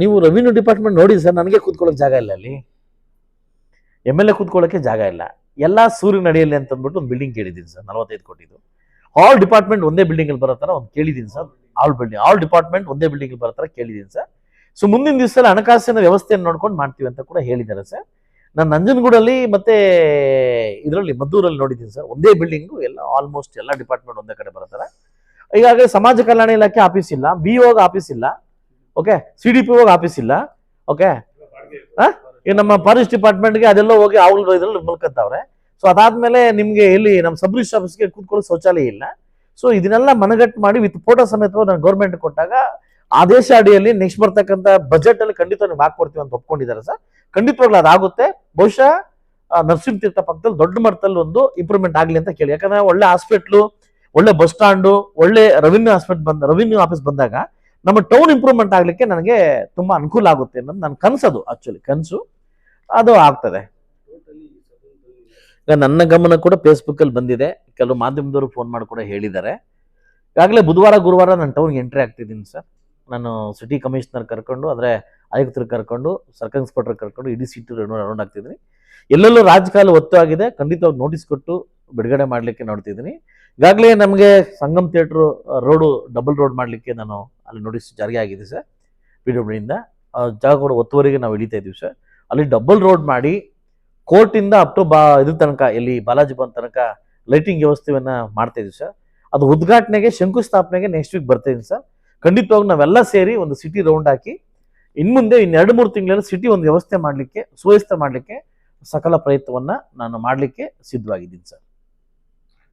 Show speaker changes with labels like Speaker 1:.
Speaker 1: ನೀವು revenue department ನೋಡಿ sir ನನಗೆ ಕೂತ್ಕೊಳ್ಳೋಕೆ ಜಾಗ ಇಲ್ಲ ಅಲ್ಲಿ. ಎಂ ಎಲ್ ಎ ಕೂತ್ಕೊಳ್ಳೋಕೆ ಜಾಗ ಇಲ್ಲ. ಎಲ್ಲ ಸೂರ್ಯ ಅಡಿಯಲ್ಲಿ ಅಂತ ಅಂದ್ಬಿಟ್ಟು ಒಂದು ಬಿಲ್ಡಿಂಗ್ ಕೇಳಿದ್ದೀನಿ ಸರ್, ನಲವತ್ತೈದು ಕೋಟಿದು. ಆಲ್ ಡಿಪಾರ್ಟ್ಮೆಂಟ್ ಒಂದೇ ಬಿಲ್ಡಿಂಗ್ ಅಲ್ಲಿ ಬರೋ ಥರ ಒಂದು ಕೇಳಿದ್ದೀನಿ sir all building all department ಒಂದೇ ಬಿಲ್ಡಿಂಗ್ ಬರೋ ಥರ ಕೇಳಿದ್ದೀನಿ ಸರ್. ಸೊ ಮುಂದಿನ ದಿವಸದಲ್ಲಿ ಹಣಕಾಸಿನ ವ್ಯವಸ್ಥೆಯನ್ನು ನೋಡ್ಕೊಂಡು ಮಾಡ್ತೀವಿ ಅಂತ ಕೂಡ ಹೇಳಿದ್ದಾರೆ ಸರ್. ನಾನು ನಂಜನಗೂಡಲ್ಲಿ ಮತ್ತೆ ಇದರಲ್ಲಿ ಮದ್ದೂರಲ್ಲಿ ನೋಡಿದ್ದೀನಿ ಸರ್. ಒಂದೇ ಬಿಲ್ಡಿಂಗು ಎಲ್ಲ ಆಲ್ಮೋಸ್ಟ್ ಎಲ್ಲ ಡಿಪಾರ್ಟ್ಮೆಂಟ್ ಒಂದೇ ಕಡೆ ಬರುತ್ತಾರೆ ಈಗಾಗಲೇ ಸಮಾಜ ಕಲ್ಯಾಣ ಇಲಾಖೆ ಆಫೀಸ್ ಇಲ್ಲ ಬಿ ಆಫೀಸ್ ಇಲ್ಲ. ಓಕೆ ಸಿ ಡಿ ಪಿ ಹೋಗಿ ಆಫೀಸ್ ಇಲ್ಲ. ಓಕೆ ಈಗ ನಮ್ಮ ಫಾರೆಸ್ಟ್ ಡಿಪಾರ್ಟ್ಮೆಂಟ್ಗೆ ಅದೆಲ್ಲ ಹೋಗಿ ಅವ್ರು ಇದ್ರಲ್ಲಿ ಮುಲ್ಕತ್ತವ್ರೆ. ಸೊ ಅದಾದ್ಮೇಲೆ ನಿಮಗೆ ಇಲ್ಲಿ ನಮ್ಮ ಸಬ್ ರಿಜಿಸ್ಟರ್ ಆಫೀಸ್ಗೆ ಕೂತ್ಕೊಳ್ಳೋ ಶೌಚಾಲಯ ಇಲ್ಲ. ಸೊ ಇದನ್ನೆಲ್ಲ ಮನಗಟ್ಟು ಮಾಡಿ ವಿತ್ ಫೋಟೋ ಸಮೇತ ನಾನು ಗೌರ್ಮೆಂಟ್ ಕೊಟ್ಟಾಗ ಆದೇಶ ಅಡಿಯಲ್ಲಿ ನೆಕ್ಸ್ಟ್ ಬರ್ತಕ್ಕಂಥ ಬಜೆಟ್ ಅಲ್ಲಿ ಖಂಡಿತ ನೀವು ಹಾಕೊಡ್ತೀವಿ ಅಂತ ಒಪ್ಕೊಂಡಿದ್ದಾರೆ ಸರ್. ಖಂಡಿತವಾಗ್ಲೂ ಅದಾಗುತ್ತೆ. ಬಹುಶಃ ನರಸಿಂಹ ತೀರ್ಥ ಪಕ್ಕದಲ್ಲಿ ದೊಡ್ಡ ಮಟ್ಟದಲ್ಲಿ ಒಂದು ಇಂಪ್ರೂವ್ಮೆಂಟ್ ಆಗಲಿ ಅಂತ ಕೇಳಿ. ಯಾಕಂದ್ರೆ ಒಳ್ಳೆ ಹಾಸ್ಪಿಟ್ಲು ಒಳ್ಳೆ ಬಸ್ ಸ್ಟ್ಯಾಂಡು ಒಳ್ಳೆ ರೆವಿನ್ಯೂ ಹಾಸ್ಪಿಟ್ ಬಂದ ರೆವಿನ್ಯೂ ಆಫೀಸ್ ಬಂದಾಗ ನಮ್ಮ ಟೌನ್ ಇಂಪ್ರೂವ್ಮೆಂಟ್ ಆಗಲಿಕ್ಕೆ ನನಗೆ ತುಂಬಾ ಅನುಕೂಲ ಆಗುತ್ತೆ ಅನ್ನೋದು ನನ್ನ ಕನಸದು ಆಕ್ಚುಲಿ ಕನಸು. ಅದು ಆಗ್ತದೆ. ಈಗ ನನ್ನ ಗಮನ ಕೂಡ ಫೇಸ್ಬುಕ್ ಅಲ್ಲಿ ಬಂದಿದೆ. ಕೆಲವು ಮಾಧ್ಯಮದವರು ಫೋನ್ ಮಾಡಿ ಕೂಡ ಹೇಳಿದ್ದಾರೆ. ಈಗಾಗಲೇ ಬುಧವಾರ, ಗುರುವಾರ ನಾನು ಟೌನ್ಗೆ ಎಂಟ್ರಿ ಆಗ್ತಿದ್ದೀನಿ ಸರ್ ನಾನು ಸಿಟಿ ಕಮಿಷನರ್ ಕರ್ಕೊಂಡು ಅಂದರೆ ಆಯುಕ್ತರು ಕರ್ಕೊಂಡು, ಸರ್ಕಲ್ ಇನ್ಸ್ಪೆಕ್ಟರ್ ಕರ್ಕೊಂಡು, ಇಡೀ ಸಿಟಿ ರೌಂಡ್ ಆಗ್ತಿದ್ದೀನಿ. ಎಲ್ಲೆಲ್ಲೂ ರಾಜಕಾಲ ಒತ್ತು ಆಗಿದೆ. ಖಂಡಿತವಾಗಿ ನೋಟಿಸ್ ಕೊಟ್ಟು ಬಿಡುಗಡೆ ಮಾಡಲಿಕ್ಕೆ ನೋಡ್ತಿದ್ದೀನಿ. ಈಗಾಗಲೇ ನಮಗೆ Sangam theatre road double road ಮಾಡಲಿಕ್ಕೆ ನಾನು ಅಲ್ಲಿ ನೋಟಿಸ್ ಜಾರಿ ಆಗಿದೆ ಸರ್ ಪಿ ಡಬ್ಲ್ಯೂ ಇಂದ ಆ ಜಾಗ ಕೂಡ ಒತ್ತುವರೆಗೆ ನಾವು ಇಳಿತಾ ಇದ್ದೀವಿ ಸರ್ ಅಲ್ಲಿ ಡಬಲ್ ರೋಡ್ ಮಾಡಿ ಕೋರ್ಟಿಂದ ಅಪ್ ಟು ಬಾ ಇದ್ರ ತನಕ, ಇಲ್ಲಿ ಬಾಲಾಜಿ ಬಂದ ತನಕ ಲೈಟಿಂಗ್ ವ್ಯವಸ್ಥೆಯನ್ನು ಮಾಡ್ತಾ ಇದ್ದೀವಿ ಸರ್ ಅದು ಉದ್ಘಾಟನೆಗೆ, ಶಂಕುಸ್ಥಾಪನೆಗೆ ನೆಕ್ಸ್ಟ್ ವೀಕ್ ಬರ್ತಾ ಇದ್ದೀನಿ ಸರ್ ಖಂಡಿತವಾಗಿ ನಾವೆಲ್ಲ ಸೇರಿ ಒಂದು ಸಿಟಿ ರೌಂಡ್ ಹಾಕಿ ಇನ್ಮುಂದೆ ಇನ್ನು ಎರಡು ಮೂರು ತಿಂಗಳಲ್ಲಿ ಸಿಟಿ ಒಂದು ವ್ಯವಸ್ಥೆ ಮಾಡಲಿಕ್ಕೆ, ಸುವ್ಯವಸ್ಥೆ ಮಾಡಲಿಕ್ಕೆ ಸಕಲ ಪ್ರಯತ್ನವನ್ನು ನಾನು ಮಾಡಲಿಕ್ಕೆ ಸಿದ್ಧವಾಗಿದ್ದೀನಿ ಸರ್